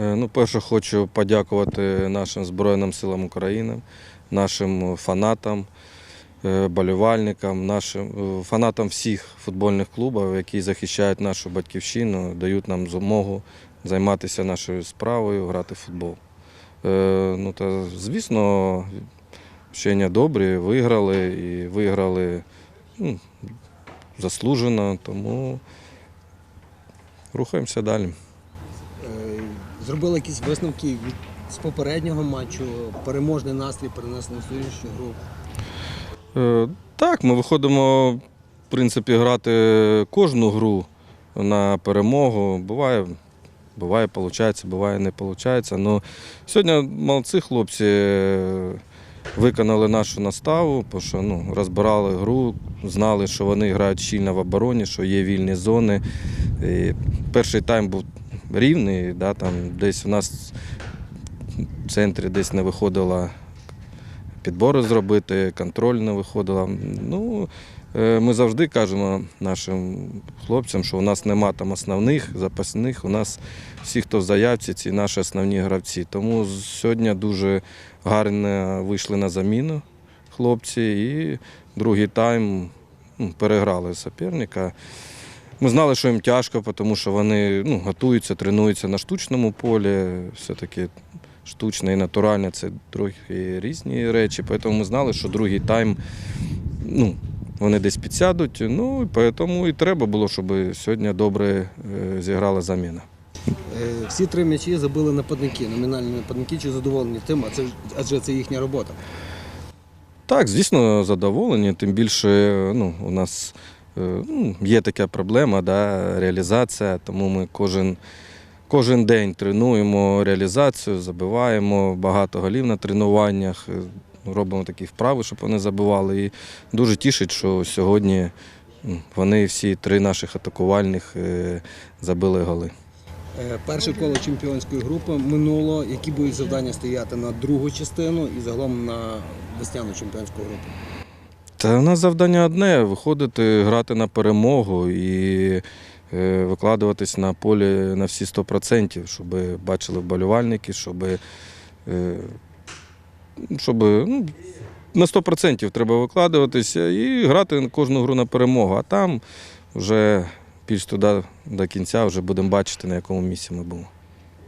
Е, Ну, перше, хочу подякувати нашим Збройним силам України, нашим фанатам, е, болівальникам, нашим е, фанатам всіх футбольних клубів, які захищають нашу батьківщину, дають нам змогу займатися нашою справою, грати в футбол. Ну, та, звісно, вчення добрі, виграли і виграли ну, заслужено, тому рухаємося далі. Е, Зробили якісь висновки від з попереднього матчу, переможний настрій перенесли на сьогоднішню гру. Е, Так, ми виходимо, в принципі, грати кожну гру на перемогу. Буває, буває, виходить, буває, не виходить. Ну, сьогодні молодці хлопці е, виконали нашу наставу, тому що ну, розбирали гру, знали, що вони грають щільно в обороні, що є вільні зони. І перший тайм був рівний, да, там десь у нас в центрі десь не виходила підбори зробити, контроль не виходила. Ну, е, ми завжди кажемо нашим хлопцям, що у нас нема там основних, запасних. У нас всі, хто в заявці, ці наші основні гравці. Тому сьогодні дуже гарно вийшли на заміну хлопці і другий тайм ну, переграли суперника. Ми знали, що їм тяжко, тому що вони ну, готуються, тренуються на штучному полі. Все-таки штучне і натуральне це трохи різні речі. Тому ми знали, що другий тайм ну, вони десь підсядуть. Ну, і тому і треба було, щоб сьогодні добре е, зіграла заміна. Е, Всі три м'ячі забили нападники, номінальні нападники. Чи задоволені тим, а це адже це їхня робота. Так, звісно, задоволені. Тим більше ну, у нас є така проблема, да, реалізація, тому ми кожен, кожен день тренуємо реалізацію, забиваємо багато голів на тренуваннях, е, робимо такі вправи, щоб вони забивали. І дуже тішить, що сьогодні вони всі три наших атакувальних е, забили голи. Е, Перше коло чемпіонської групи минуло. Які будуть завдання стояти на другу частину і загалом на весняну чемпіонську групу? Та у нас завдання одне виходити, грати на перемогу і е, викладуватись на полі на всі 100%, щоб бачили вболівальники, щоб, е, щоб ну, на 100% треба викладуватися і грати кожну гру на перемогу. А там вже більш туди до кінця вже будемо бачити, на якому місці ми будемо.